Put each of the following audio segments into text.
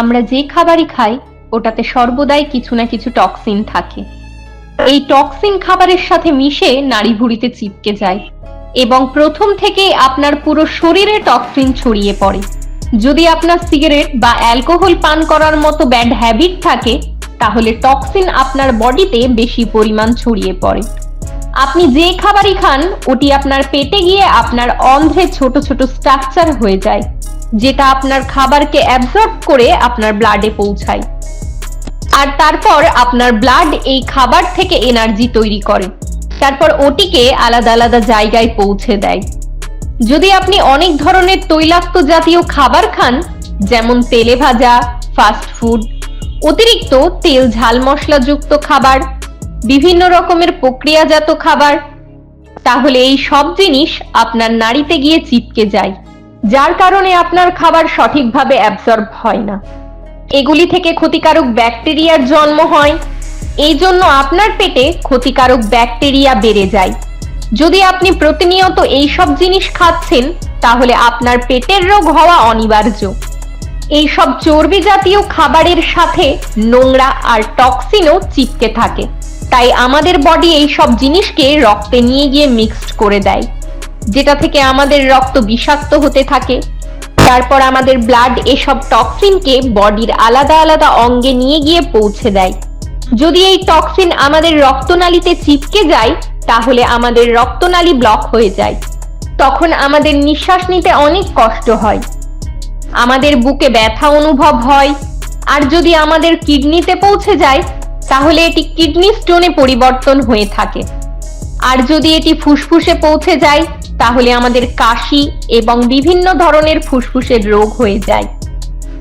আমরা যে খাবারই খাই, ওটাতে সর্বদাই কিছু না কিছু টক্সিন থাকে। এই টক্সিন খাবারের সাথে মিশে নাড়ি ভুঁড়িতে চিপকে যায় এবং প্রথম থেকে আপনার পুরো শরীরে টক্সিন ছড়িয়ে পড়ে। যদি আপনার সিগারেট বা অ্যালকোহল পান করার মতো ব্যাড হ্যাবিট থাকে, তাহলে টক্সিন আপনার বডিতে বেশি পরিমাণ ছড়িয়ে পড়ে। আপনি যে খাবারই খান, ওটি আপনার পেটে গিয়ে আপনার অন্ধ্রে ছোট ছোট স্ট্রাকচার হয়ে যায়। যেটা আপনার খাবারকে অ্যাবজর্ব করে আপনার ব্লাডে পৌঁছায়। আর তারপর আপনার ব্লাড এই খাবার থেকে এনার্জি তৈরি করে। তারপর ওটিকে আলাদা আলাদা জায়গায় পৌঁছে দেয়। যদি আপনি অনেক ধরনের তৈলাক্ত জাতীয় খাবার খান, যেমন তেলে ভাজা ফাস্ট ফুড অতিরিক্ত তেল ঝাল মশলাযুক্ত খাবার, বিভিন্ন রকমের প্রক্রিয়াজাত খাবার, তাহলে এই সব জিনিস আপনার নাড়িতে গিয়ে চিপকে যায়। যার কারণে আপনার খাবার সঠিকভাবে অ্যাবজর্ব হয় না। এগুলি থেকে ক্ষতিকারক ব্যাকটেরিয়ার জন্ম হয়। এই জন্য আপনার পেটে ক্ষতিকারক ব্যাকটেরিয়া বেড়ে যায়। যদি আপনি প্রতিনিয়ত এই সব জিনিস খাচ্ছেন, তাহলে আপনার পেটের রোগ হওয়া অনিবার্য। এই সব চর্বি জাতীয় খাবারের সাথে নোংরা আর টক্সিনও চিপকে থাকে। তাই আমাদের বডি এই সব জিনিসকে রক্তে নিয়ে গিয়ে মিক্সড করে দেয়। যেটা থেকে আমাদের রক্ত বিষাক্ত হতে থাকে। তারপর আমাদের ব্লাড এসব টক্সিনকে বডির আলাদা আলাদা অঙ্গে নিয়ে গিয়ে পৌঁছে দেয়। যদি এই টক্সিন আমাদের রক্তনালীতে চিপকে যায়, তাহলে আমাদের রক্তনালী ব্লক হয়ে যায়। তখন আমাদের নিঃশ্বাস নিতে অনেক কষ্ট হয়। আমাদের বুকে ব্যথা অনুভব হয়। আর যদি আমাদের কিডনিতে পৌঁছে যায়, তাহলে এটি কিডনি স্টোনে পরিবর্তন হয়ে থাকে। আর যদি এটি ফুসফুসে পৌঁছে যায় তাহলে আমাদের কাশি এবং বিভিন্ন ধরনের ফুসফুসের রোগ হয়ে যায়।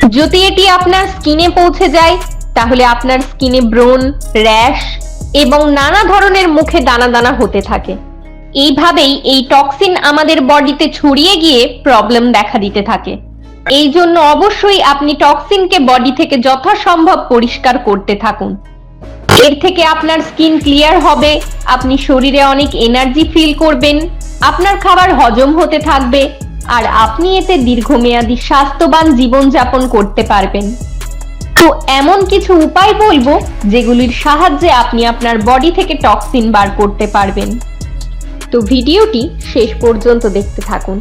যদি এটি আপনার স্কিনে পৌঁছে যায়, তাহলে আপনার স্কিনে ব্রণ, র্যাশ এবং নানা ধরনের মুখে দানা দানা হতে থাকে। এইভাবেই এই টক্সিন আমাদের বডিতে ছড়িয়ে গিয়ে প্রবলেম দেখা দিতে থাকে। এই জন্য অবশ্যই আপনি টক্সিনকে বডি থেকে যথাসম্ভব পরিষ্কার করতে থাকুন। এর থেকে আপনার স্কিন ক্লিয়ার হবে, আপনি শরীরে অনেক এনার্জি ফিল করবেন আপনার খাবার হজম হতে থাকবে আর আপনি এতে দীর্ঘমেয়াদী স্বাস্থ্যবান জীবনযাপন করতে পারবেন। তো এমন কিছু উপায় বলব যেগুলির সাহায্যে আপনি আপনার বডি থেকে টক্সিন বার করতে পারবেন। তো ভিডিওটি শেষ পর্যন্ত দেখতে থাকুন।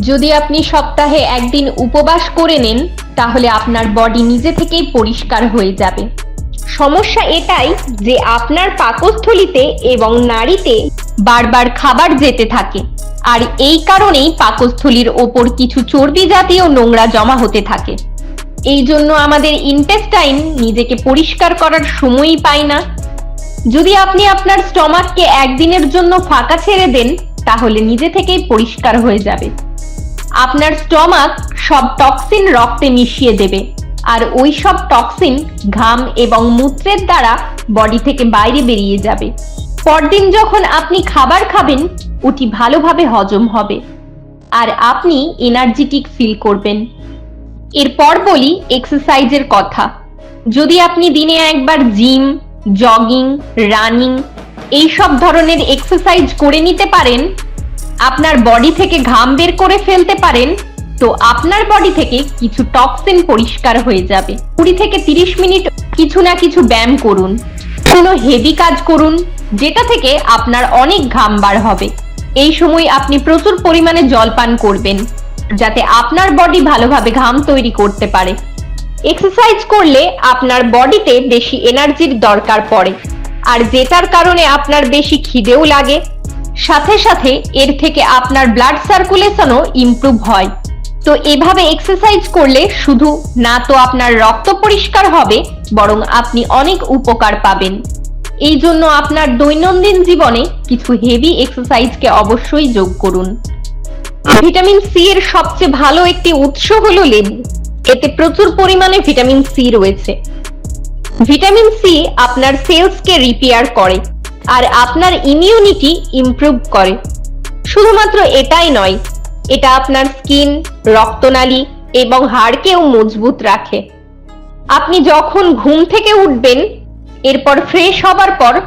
যদি আপনি সপ্তাহে একদিন উপবাস করে নেন, তাহলে আপনার বডি নিজে থেকেই পরিষ্কার হয়ে যাবে। সমস্যা এটাই যে আপনার পাকস্থলিতে এবং নাড়িতে বারবার খাবার যেতে থাকে। আর এই কারণেই পাকস্থলীর ওপর কিছু চর্বি জাতীয় নোংরা জমা হতে থাকে। এই জন্য আমাদের ইন্টেস্টাইন নিজেকে পরিষ্কার করার সময়ই পায় না। যদি আপনি আপনার স্টমাককে একদিনের জন্য ফাঁকা ছেড়ে দেন, তাহলে নিজে থেকেই পরিষ্কার হয়ে যাবে। আপনার স্টমাক সব টক্সিন রক্তে মিশিয়ে দেবে। আর ওই সব টক্সিন ঘাম এবং মূত্রের দ্বারা বডি থেকে বাইরে বেরিয়ে যাবে। পরদিন যখন আপনি খাবার খাবেন, ওটি ভালোভাবে হজম হবে। আর আপনি এনার্জেটিক ফিল করবেন। এরপর বলি এক্সারসাইজের কথা। যদি আপনি দিনে একবার জিম জগিং রানিং এই সব ধরনের এক্সারসাইজ করে নিতে পারেন, আপনার বডি থেকে ঘাম বের করে ফেলতে পারেন, তো আপনার বডি থেকে কিছু টক্সিন পরিষ্কার হয়ে যাবে। কুড়ি থেকে তিরিশ মিনিট কিছু না কিছু ব্যায়াম করুন। কোনো হেভি কাজ করুন, যেটা থেকে আপনার অনেক ঘাম বার হবে। এই সময় আপনি প্রচুর পরিমাণে জল পান করবেন, যাতে আপনার বডি ভালোভাবে ঘাম তৈরি করতে পারে। এক্সারসাইজ করলে আপনার বডিতে বেশি এনার্জির দরকার পড়ে, আর যেটার কারণে আপনার বেশি খিদেও লাগে, সাথে সাথে এর থেকে আপনার ব্লাড সার্কুলেশনও ইমপ্রুভ হয়। তো এভাবে এক্সারসাইজ করলে শুধু না তো আপনার রক্ত পরিষ্কার হবে বরং আপনি অনেক উপকার পাবেন। এই জন্য আপনার দৈনন্দিন জীবনে কিছু হেভি এক্সারসাইজকে অবশ্যই যোগ করুন। ভিটামিন সি এর সবচেয়ে ভালো একটি উৎস হলো লেবু। এতে প্রচুর পরিমাণে ভিটামিন সি রয়েছে। ভিটামিন সি আপনার সেলসকে রিপেয়ার করে আর আপনার ইমিউনিটি ইমপ্রুভ করে। শুধুমাত্র এটাই নয়, এটা আপনার স্কিন রক্তনালী এবং হাড়কেও মজবুত রাখে। আপনি যখন ঘুম থেকে উঠবেন, এরপর ফ্রেশ হবার পর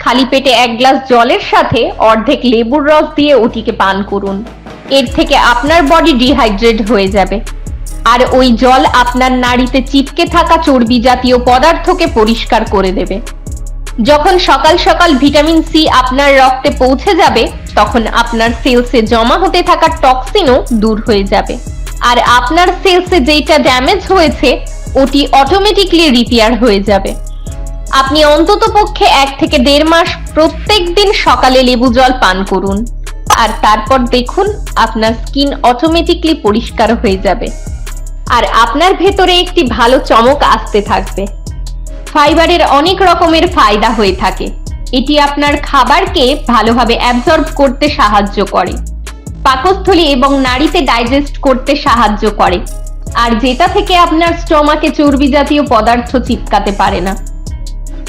খালি পেটে এক গ্লাস জলের সাথে অর্ধেক লেবুর রস দিয়ে ওটিকে পান করুন। এর থেকে আপনার বডি ডিহাইড্রেট হয়ে যাবে। আর ওই জল আপনার নাড়িতে চিপকে থাকা চর্বি জাতীয় পদার্থকে পরিষ্কার করে দেবে। যখন সকাল সকাল ভিটামিন সি আপনার রক্তে পৌঁছে যাবে, তখন আপনার সেলসে জমা হতে থাকা টক্সিনও দূর হয়ে যাবে। আর আপনার সেলসে যেটা ড্যামেজ হয়েছে ওটি অটোমেটিকলি রিপেয়ার হয়ে যাবে। আপনি অন্তত পক্ষে এক থেকে দেড় মাস প্রত্যেক দিন সকালে লেবু জল পান করুন। আর তারপর দেখুন আপনার স্কিন অটোমেটিকলি পরিষ্কার হয়ে যাবে। আর আপনার ভেতরে একটি ভালো চমক আসতে থাকবে। ফাইবারের অনেক রকমের ফায়দা হয়ে থাকে। এটি আপনার খাবারকে ভালোভাবে অ্যাবজর্ব করতে সাহায্য করে। পাকস্থলী এবং নাড়িতে ডাইজেস্ট করতে সাহায্য করে। আর যেটা থেকে আপনার স্টমাকে চর্বি জাতীয় পদার্থ চিপকাতে পারে না।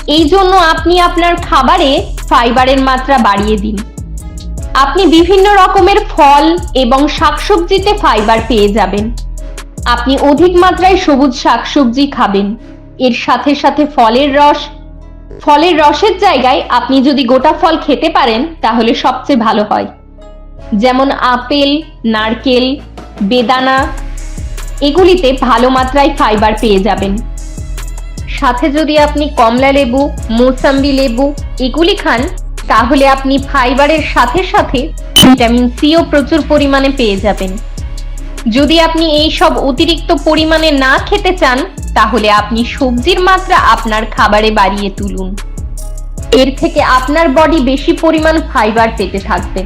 এই জন্য আপনি আপনার খাবারে ফাইবারের মাত্রা বাড়িয়ে দিন। আপনি বিভিন্ন রকমের ফল এবং শাকসবজিতে ফাইবার পেয়ে যাবেন। আপনি অধিক মাত্রায় সবুজ শাকসবজি খাবেন। এর সাথে সাথে ফলের রস, ফলের রসের জায়গায় আপনি যদি গোটা ফল খেতে পারেন, তাহলে সবচেয়ে ভালো হয়। যেমন আপেল, নারকেল, বেদানা এগুলিতে ভালো মাত্রায় ফাইবার পেয়ে যাবেন। সাথে যদি আপনি কমলা লেবু, মৌসাম্বি লেবু এগুলি খান, তাহলে আপনি ফাইবারের সাথে সাথে ভিটামিন সিও প্রচুর পরিমাণে পেয়ে যাবেন। যদি আপনি এই সব অতিরিক্ত পরিমাণে না খেতে চান, তাহলে আপনি সবজির মাত্রা আপনার খাবারে বাড়িয়ে তুলুন। এর থেকে আপনার বডি বেশি পরিমাণ ফাইবার পেতে থাকবে,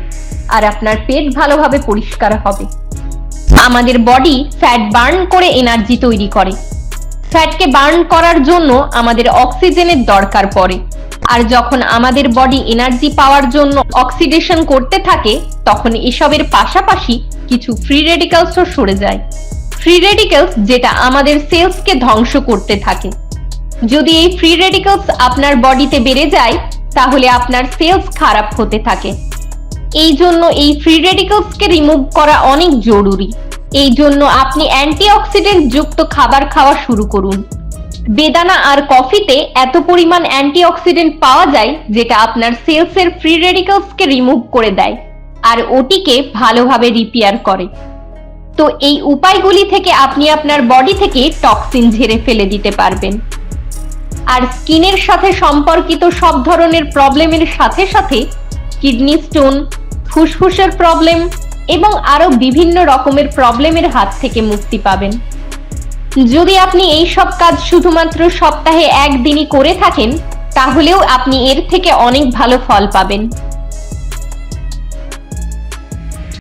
আর আপনার পেট ভালোভাবে পরিষ্কার হবে। আমাদের বডি ফ্যাট বার্ন করে এনার্জি তৈরি করে। ফ্যাটকে বার্ন করার জন্য আমাদের অক্সিজেনের দরকার পড়ে। আর যখন আমাদের বডি এনার্জি পাওয়ার জন্য অক্সিডেশন করতে থাকে, তখন এসবের পাশাপাশি কিছু ফ্রি রেডিক্যালসও সরে যায়। ফ্রি রেডিক্যালস যেটা আমাদের সেলসকে ধ্বংস করতে থাকে। যদি এই ফ্রি রেডিক্যালস আপনার বডিতে বেড়ে যায়, তাহলে আপনার সেলস খারাপ হতে থাকে। এই জন্য এই ফ্রি রেডিক্যালসকে রিমুভ করা অনেক জরুরি। এই জন্য আপনি অ্যান্টিঅক্সিডেন্ট যুক্ত খাবার খাওয়া শুরু করুন। বেদানা আর কফিতে এত পরিমাণ অ্যান্টিঅক্সিডেন্ট পাওয়া যায় যেটা আপনার সেলসের ফ্রি রেডিক্যালসকে রিমুভ করে দেয় আর ওটিকে ভালোভাবে রিপেয়ার করে। তো এই উপায়গুলি থেকে আপনি আপনার বডি থেকে টক্সিন ঝেড়ে ফেলে দিতে পারবেন। আর স্কিনের সাথে সম্পর্কিত সব ধরনের প্রবলেমের সাথে সাথে কিডনি স্টোন, ফুসফুসের প্রবলেম এবং আরও বিভিন্ন রকমের প্রবলেমের হাত থেকে মুক্তি পাবেন। যদি আপনি এই সব কাজ শুধুমাত্র সপ্তাহে একদিনই করে থাকেন, তাহলেও আপনি এর থেকে অনেক ভালো ফল পাবেন।